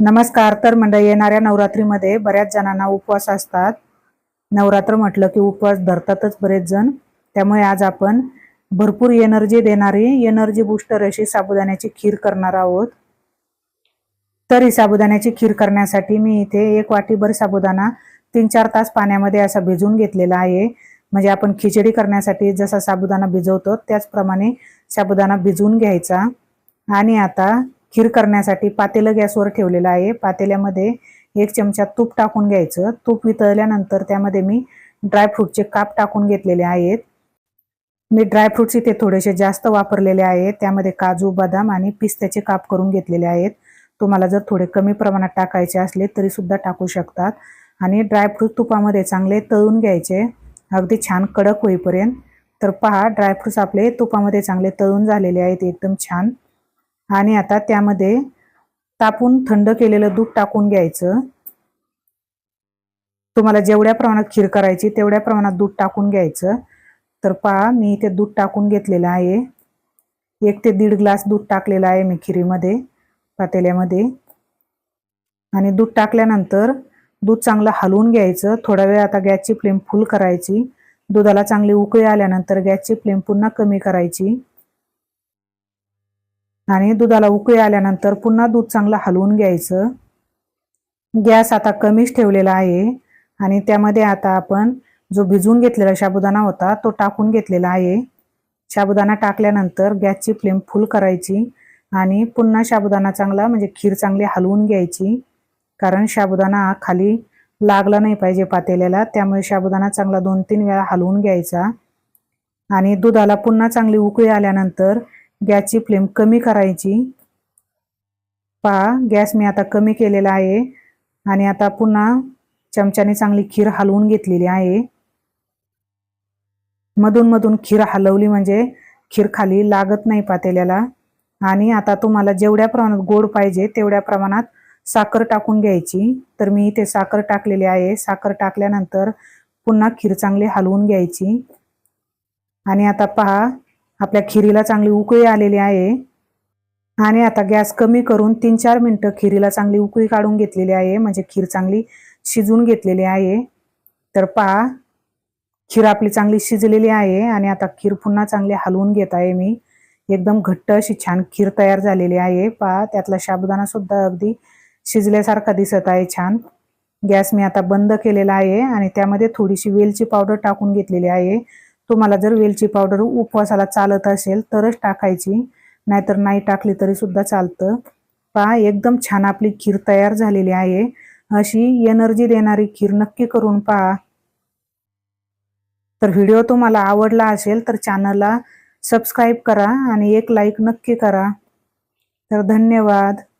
नमस्कार तर मंडळी येणाऱ्या नवरात्रीमध्ये बऱ्याच जणांना उपवास असतात. नवरात्र म्हटलं की उपवास धरतातच बरेच जण. त्यामुळे आज आपण भरपूर एनर्जी देणारी एनर्जी बुस्टर अशी साबुदाण्याची खीर करणार आहोत. तर ही साबुदाण्याची खीर करण्यासाठी मी इथे एक वाटीभर साबुदाणा तीन चार तास पाण्यामध्ये असा भिजवून घेतलेला आहे. म्हणजे आपण खिचडी करण्यासाठी जसा साबुदाणा भिजवतो त्याचप्रमाणे साबुदाणा भिजवून घ्यायचा. आणि आता खीर करण्यासाठी पातेलं गॅसवर ठेवलेलं आहे. पातेल्यामध्ये एक चमचा तूप टाकून घ्यायचं. तूप वितळल्यानंतर त्यामध्ये मी ड्रायफ्रूटचे काप टाकून घेतलेले आहेत. मी ड्रायफ्रुट्स इथे थोडेसे जास्त वापरलेले आहेत. त्यामध्ये काजू बदाम आणि पिस्त्याचे काप करून घेतलेले आहेत. तुम्हाला जर थोडे कमी प्रमाणात टाकायचे असले तरी सुद्धा टाकू शकतात. आणि ड्रायफ्रूट तुपामध्ये चांगले तळून घ्यायचे. अगदी छान कडक होईपर्यंत. तर पहा ड्रायफ्रुट्स आपले तुपामध्ये चांगले तळून झालेले आहेत. एकदम छान. आणि आता त्यामध्ये तापून थंड केलेलं दूध टाकून घ्यायचं. तुम्हाला जेवढ्या प्रमाणात खीर करायची तेवढ्या प्रमाणात दूध टाकून घ्यायचं. तर पहा मी इथे दूध टाकून घेतलेलं आहे. एक ते दीड ग्लास दूध टाकलेलं आहे मी खिरीमध्ये पातेल्यामध्ये. आणि दूध टाकल्यानंतर दूध चांगलं हलवून घ्यायचं. थोडा वेळ आता गॅसची फ्लेम फुल करायची. दुधाला चांगली उकळी आल्यानंतर गॅसची फ्लेम पुन्हा कमी करायची. आणि दुधाला उकळी आल्यानंतर पुन्हा दूध चांगलं हलवून घ्यायचं. गॅस आता कमीच ठेवलेला आहे आणि त्यामध्ये आता आपण जो भिजवून घेतलेला साबुदाणा होता तो टाकून घेतलेला आहे. साबुदाणा टाकल्यानंतर गॅसची फ्लेम फुल करायची आणि पुन्हा साबुदाणा चांगला म्हणजे खीर चांगली हलवून घ्यायची. कारण साबुदाणा खाली लागला नाही पाहिजे पातेल्याला त्यामुळे साबुदाणा चांगला दोन तीन वेळा हलवून घ्यायचा. आणि दुधाला पुन्हा चांगली उकळी आल्यानंतर गॅसची फ्लेम कमी करायची. पहा गॅस मी आता कमी केलेला आहे. आणि आता पुन्हा चमच्याने चांगली खीर हलवून घेतलेली आहे. मधून मधून खीर हलवली म्हणजे खीर खाली लागत नाही पातेल्याला आणि आता तुम्हाला जेवढ्या प्रमाणात गोड पाहिजे तेवढ्या प्रमाणात साखर टाकून घ्यायची. तर मी इथे साखर टाकलेली आहे. साखर टाकल्यानंतर पुन्हा खीर चांगली हलवून घ्यायची. आणि आता पहा आपल्या खिरीला चांगली उकळी आलेली आहे. आणि आता गॅस कमी करून तीन चार मिनटं खिरीला चांगली उकळी काढून घेतलेली आहे. म्हणजे खीर चांगली शिजून घेतलेली आहे. तर पहा खीर आपली चांगली शिजलेली आहे आणि आता खीर पुन्हा चांगली हलवून घेत आहे मी. एकदम घट्ट अशी छान खीर तयार झालेली आहे. पहा त्यातला साबुदाणा सुद्धा अगदी शिजल्यासारखा दिसत आहे छान. गॅस मी आता बंद केलेला आहे आणि त्यामध्ये थोडीशी वेलची पावडर टाकून घेतलेली आहे. तुम्हाला जर वेलची पावडर उपवासाला चालत असेल तरच टाकायची नाहीतर नाही टाकली तरी सुद्धा चालतं. पहा एकदम छान आपली खीर तयार झालेली आहे. अशी एनर्जी देणारी खीर नक्की करून पहा. तर व्हिडिओ तुम्हाला आवडला असेल तर चॅनलला सबस्क्राईब करा आणि एक लाईक नक्की करा. तर धन्यवाद.